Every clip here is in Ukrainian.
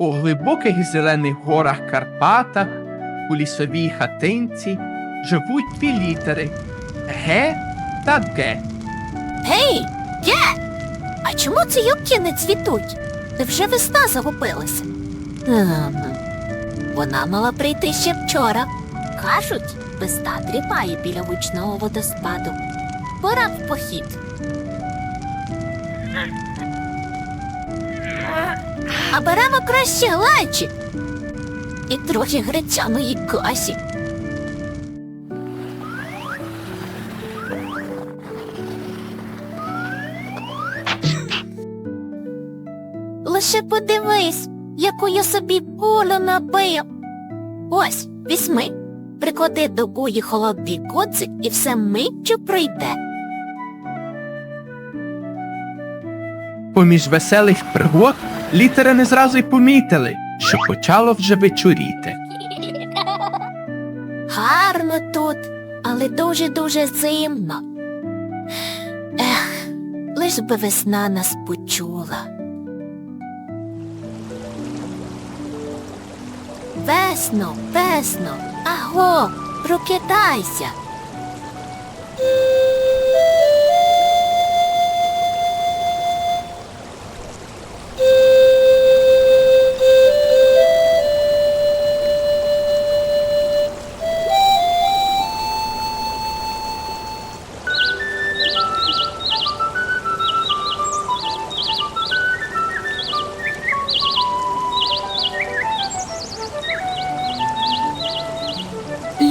У глибоких зелених горах Карпатах, у лісовій хатинці, живуть дві літери Г та Г. Гей, є! А чому ці юбки не цвітуть? Невже весна загубилася? Ем, вона мала прийти ще вчора. Кажуть, весна дрімає біля вучного водоспаду. Пора в похід. А беремо краще глечі і трохи гречаної каші. Лише подивись, яку я собі кулю набив. Ось, візьми, приклади до гуї холодний коцик і все миттю пройде. Поміж веселих пригод літери не зразу й помітили, що почало вже вечоріти. Гарно тут, але дуже-дуже зимно. Ех, лиш би весна нас почула. Весно, весно, аго, прокидайся.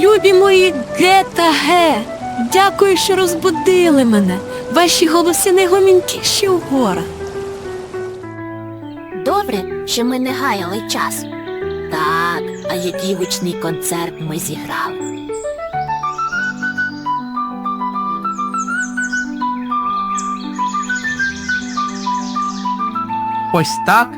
Любі мої Ге та Ге, дякую, що розбудили мене. Ваші голоси найгомінкіші у горах. Добре, що ми не гаяли час. Так, а який гучний концерт ми зіграли. Ось так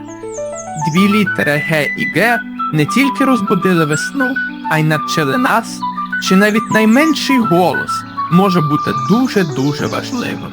дві літери Г і Г не тільки розбудили весну, а й навчили нас, що навіть найменший голос може бути дуже-дуже важливим.